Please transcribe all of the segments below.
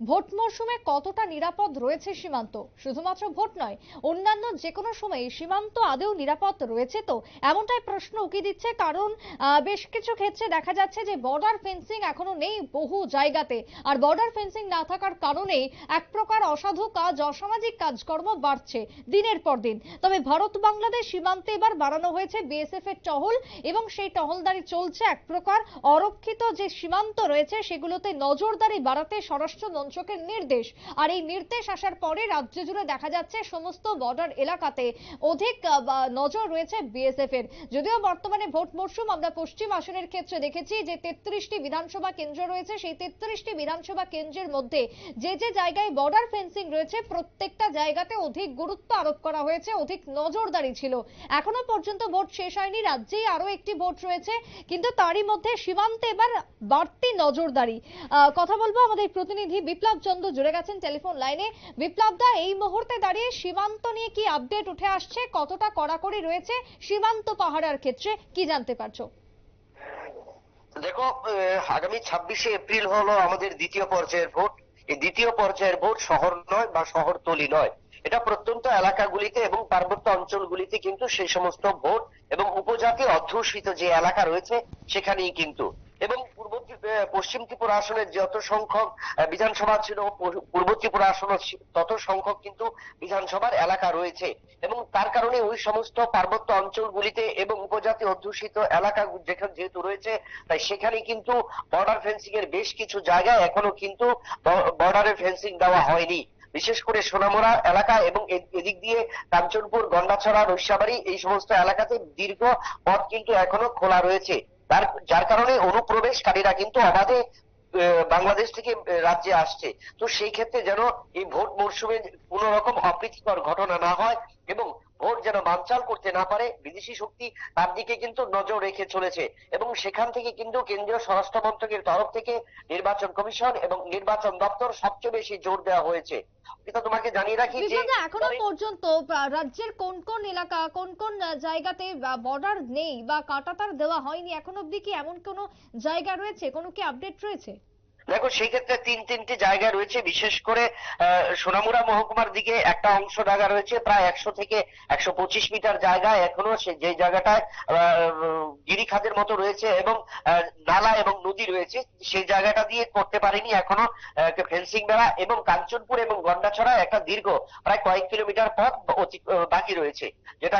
Vote মরশুমে কতটা নিরাপদ রয়েছে সীমান্ত? শুধুমাত্র ভোট নয়, অন্যান্য যে কোনো সময়ে সীমান্ত আদেও নিরাপদ রয়েছে তো? এমনটাই প্রশ্ন উকি দিচ্ছে, কারণ বেশ কিছু ক্ষেত্রে দেখা যাচ্ছে যে বর্ডার ফেন্সিং এখনও নেই বহু জায়গাতে। আর বর্ডার ফেন্সিং না থাকার কারণে এক প্রকার অসাধু কাজ, অসামাজিক কাজকর্ম বাড়ছে দিনের পর দিন। তবে ভারত বাংলাদেশ সীমান্তে এবার বাড়ানো হয়েছে বিএসএফ এর টহল এবং সেই টহলদারি চলছে এক প্রকার অরক্ষিত যে সীমান্ত রয়েছে সেগুলোতে নজরদারি বাড়াতে স্বরাষ্ট্র মন্ত্রকের নির্দেশ। আর এই নির্দেশ আসার পরে রাজ্য জুড়ে দেখা যাচ্ছে সমস্ত বর্ডার এলাকাতে অধিক নজর রয়েছে বিএসএফ এর যদিও বর্তমানে ভোট মরশুম, আমরা পশ্চিম আসনের ক্ষেত্রে দেখেছি যে তেত্রিশটি বিধানসভা কেন্দ্র রয়েছে। সেই তেত্রিশটি বিধানসভা কেন্দ্রের মধ্যে যে যে জায়গায় বর্ডার ফেন্সিং রয়েছে, প্রত্যেকটা জায়গাতে অধিক গুরুত্ব আরোপ করা হয়েছে, অধিক নজরদারি ছিল। এখনও পর্যন্ত ভোট শেষ হয়নি, রাজ্যেই আরও একটি ভোট রয়েছে, কিন্তু তারই মধ্যে সীমান্তে এবার বাড়তি নজরদারি। কথা বলব আমাদের প্রতিনিধি বিপ্লব চন্দ্র জুড়ে গেছেন টেলিফোন লাইনে। বিপ্লব দা, এই মুহূর্তে দাঁড়িয়ে সীমান্ত নিয়ে কি আপডেট উঠে আসছে? কতটা কড়াকড়ি রয়েছে সীমান্ত পাহারার ক্ষেত্রে? কি জানতে পারছ? দেখো আগামী ছাব্বিশে এপ্রিল হলো আমাদের দ্বিতীয় পর্যায়ের ভোট। এই দ্বিতীয় পর্যায়ের ভোট শহর নয় বা শহরতলি নয়। এটা প্রত্যন্ত এলাকাগুলিতে এবং পার্বত্য অঞ্চলগুলিতে কিন্তু সেই সমস্ত ভোট এবং উপজাতি অধ্যুষিত যে এলাকা রয়েছে, সেখানেই কিন্তু। এবং পশ্চিম ত্রিপুরা আসনের যত সংখ্যক বিধানসভা ছিল, পূর্ব ত্রিপুরা আসন তত সংখ্যক কিন্তু বিধানসভার এলাকা রয়েছে। এবং তার কারণে ওই সমস্ত পার্বত্য অঞ্চলগুলিতে এবং উপজাতি অধ্যুষিত এলাকা যেখানে যেহেতু রয়েছে, তাই সেখানে কিন্তু বর্ডার ফেন্সিং এর বেশ কিছু জায়গায় এখনও কিন্তু বর্ডারে ফেন্সিং দেওয়া হয়নি। বিশেষ করে সোনামুড়া এলাকা এবং এদিক দিয়ে কাঞ্চনপুর, গন্ডাছড়া রস্যাবাড়ি এই সমস্ত এলাকাতে দীর্ঘ পথ কিন্তু এখনও খোলা রয়েছে। তার, যার কারণে অনুপ্রবেশকারীরা কিন্তু অবাধে বাংলাদেশ থেকে রাজ্যে আসছে। তো সেই ক্ষেত্রে যেন এই ভোট মরশুমে কোন রকম অপ্রীতিকর ঘটনা না হয় এবং ভোট যেন বানচাল করতে না পারে বিদেশি শক্তি তার দিকে কিন্তু নজর রেখে চলেছে এবং সেখান থেকে কিন্তু কেন্দ্রীয় স্বরাষ্ট্র মন্ত্রকের তরফ থেকে নির্বাচন কমিশন এবং নির্বাচন দপ্তর সবচেয়ে বেশি জোর দেওয়া হয়েছে। এটা তোমাকে জানিয়ে রাখি যে এখনও পর্যন্ত রাজ্যের কোন কোন এলাকা কোন কোন জায়গাতে বর্ডার নেই বা কাটাতার দেওয়া হয়নি এখন অবধি কি এমন কোনো জায়গা রয়েছে? কোনো কি আপডেট রয়েছে? দেখো, সেই ক্ষেত্রে তিন তিনটি জায়গা রয়েছে। বিশেষ করে সোনামুড়া মহকুমার দিকে একটা অংশ জায়গা রয়েছে, প্রায় একশো থেকে একশো পঁচিশ মিটার জায়গা। এখনও যে জায়গাটায় গিরিখাতের মতো রয়েছে এবং নালা এবং নদী রয়েছে, সেই জায়গাটা দিয়ে করতে পারেনি এখনও ফেন্সিং বেড়া এবং কাঞ্চনপুর এবং গন্ডাছড়া একটা দীর্ঘ, প্রায় কয়েক কিলোমিটার পথ বাকি রয়েছে। যেটা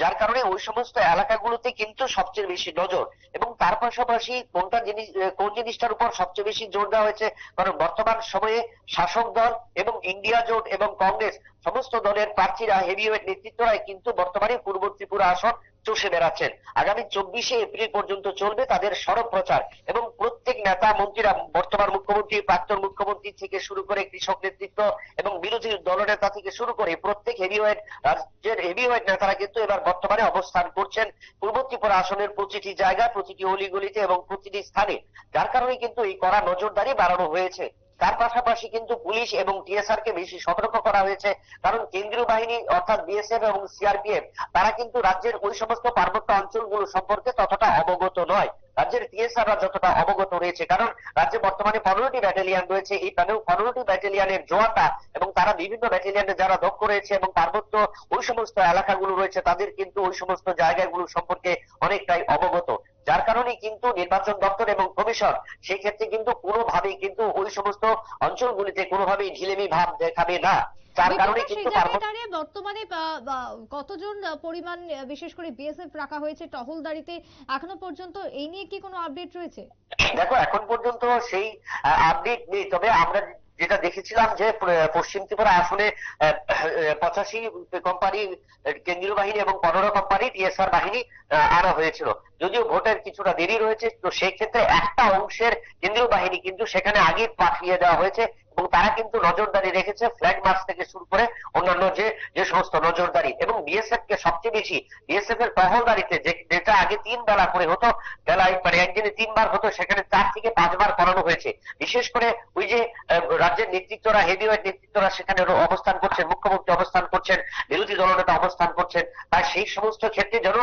যার কারণে ওই সমস্ত এলাকাগুলোতে কিন্তু সবচেয়ে বেশি নজর এবং তার পাশাপাশি কোনটা জিনিস কোন জিনিসটার উপর সবচেয়ে বেশি জোর দেওয়া হয়েছে। কারণ বর্তমান সময়ে শাসক দল এবং ইন্ডিয়া জোট এবং কংগ্রেস সমস্ত দলের প্রার্থীরা হেভিওয়েট নেতৃত্বরাই কিন্তু বর্তমানে পূর্ব ত্রিপুরা আসন চষে বেড়াচ্ছেন। আগামী চব্বিশে এপ্রিল পর্যন্ত চলবে তাদের সড়ক প্রচার এবং প্রত্যেক নেতা, মন্ত্রীরা বর্তমান মুখ্যমন্ত্রী, প্রাক্তন মুখ্যমন্ত্রী থেকে শুরু করে কৃষক নেতৃত্ব এবং বিরোধী দলনেতা থেকে শুরু করে প্রত্যেক হেভিওয়েট রাজ্যের হেভিওয়েট নেতারা কিন্তু এবার বর্তমানে অবস্থান করছেন। পূর্ব ত্রিপুরা আসনের প্রতিটি জায়গা প্রতিটি অলিগলিতে এবং প্রতিটি স্থানে। যার কারণে কিন্তু এই কড়া নজরদারি বাড়ানো হয়েছে। তার পাশাপাশি কিন্তু পুলিশ এবং টিএসআর কে বেশি সতর্ক করা হয়েছে। কারণ কেন্দ্রীয় বাহিনী অর্থাৎ বিএসএফ এবং সিআরপিএফ, তারা কিন্তু রাজ্যের ওই সমস্ত পার্বত্য অঞ্চলগুলো সম্পর্কে ততটা অবগত নয়। রাজ্যের টিএসআররা যতটা অবগত রয়েছে, কারণ রাজ্যে বর্তমানে পনেরোটি ব্যাটালিয়ান রয়েছে, এই পনেরোটি ব্যাটালিয়ানের জোয়াটা এবং তারা বিভিন্ন ব্যাটালিয়ানে যারা দক্ষ রয়েছে এবং পার্বত্য ওই সমস্ত এলাকাগুলো রয়েছে, তাদের কিন্তু ওই সমস্ত জায়গাগুলো সম্পর্কে অনেকটাই অবগত। যার কারণে কিন্তু নির্বাচন দপ্তর এবং কমিশন সেই ক্ষেত্রে কিন্তু কোনোভাবেই কিন্তু ওই সমস্ত অঞ্চলগুলিতে কোনোভাবেই ঢিলেমি ভাব দেখাবে না। যার কারণে কিন্তু বর্তমানে কতজন পরিমাণ বিশেষ করে বিএসএফ রাখা হয়েছে টহলদারিতে এখনও পর্যন্ত এই নিয়ে কি কোনো আপডেট রয়েছে? দেখো এখন পর্যন্ত সেই আপডেট নেই। তবে আমরা যেটা দেখেছিলাম যে পশ্চিম ত্রিপুরা আসনে পঁচাশি কোম্পানি কেন্দ্রীয় বাহিনী এবং পনেরো কোম্পানি টিএসআর বাহিনী আনা হয়েছিল। যদিও ভোটের কিছুটা দেরি রয়েছে, তো সেই ক্ষেত্রে একটা অংশের কেন্দ্রীয় বাহিনী কিন্তু সেখানে আগে পাঠিয়ে দেওয়া হয়েছে এবং তারা কিন্তু নজরদারি রেখেছে, ফ্ল্যাগ মার্চ থেকে শুরু করে অন্যান্য যে যে সমস্ত নজরদারি এবং বিএসএফ কে সবচেয়ে বেশি বিএসএফ এর টহলদারিতে যেটা আগে তিন বেলা করে হতো বেলায় মানে একদিনে তিনবার হতো, সেখানে চার থেকে পাঁচবার করানো হয়েছে। বিশেষ করে ওই যে রাজ্যের নেতৃত্বরা হেভিওয়েট নেতৃত্বরা সেখানে অবস্থান করছেন, মুখ্যমন্ত্রী অবস্থান করছেন, বিরোধী দলনেতা অবস্থান করছেন, তাই সেই সমস্ত ক্ষেত্রে যেন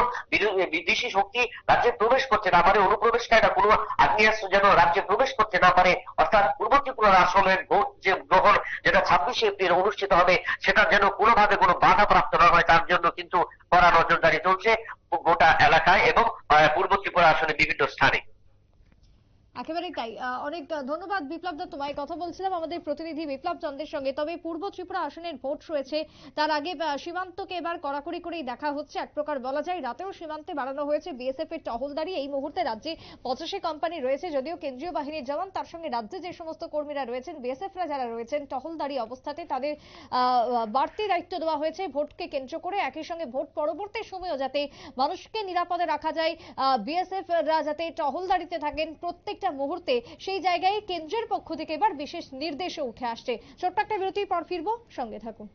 বিদেশি শক্তি রাজ্যে প্রবেশ করতে না পারে অনুপ্রবেশকারীরা কোনো আগ্নেয়াস্ত্র যেন রাজ্যে প্রবেশ করতে না পারে অর্থাৎ পূর্ব ত্রিপুরার আসনের ভোট যে গ্রহণ যেটা ছাব্বিশে এপ্রিল অনুষ্ঠিত হবে, সেটা যেন কোনোভাবে কোনো বাধা প্রাপ্ত না হয়, তার জন্য কিন্তু কড়া নজরদারি চলছে গোটা এলাকায় এবং পূর্ব ত্রিপুরা আসনে বিভিন্ন স্থানে। একেবারেই তাই। অনেক ধন্যবাদ বিপ্লব দা, তোমায় কথা বলছিলাম। আমাদের প্রতিনিধি বিপ্লব চন্দ্রের সঙ্গে। তবে পূর্ব ত্রিপুরা আসনের ভোট রয়েছে। তার আগে সীমান্তকে এবার কড়াকড়ি করেই দেখা হচ্ছে। এক প্রকার বলা যায়, রাতেও সীমান্তে বাড়ানো হয়েছে বিএসএফ এর টহলদারি। এই মুহূর্তে রাজ্যে পঁচাশি কোম্পানি রয়েছে, যদিও কেন্দ্রীয় বাহিনীর জওয়ান। তার সঙ্গে রাজ্যে যে সমস্ত কর্মীরা রয়েছেন, বিএসএফরা যারা রয়েছেন, টহলদারি অবস্থাতে তাদের বাড়তি দায়িত্ব দেওয়া হয়েছে ভোটকে কেন্দ্র করে। একই সঙ্গে ভোট পরবর্তী সময়েও যাতে মানুষকে নিরাপদে রাখা যায় বিএসএফ রা যাতে টহলদারিতে থাকেন প্রত্যেকটা মুহূর্তে সেই জায়গায় কেন্দ্রের পক্ষ থেকে এবার বিশেষ নির্দেশও উঠে আসছে। ছোট্ট একটা বিরতির পর ফিরবো, সঙ্গে থাকুন।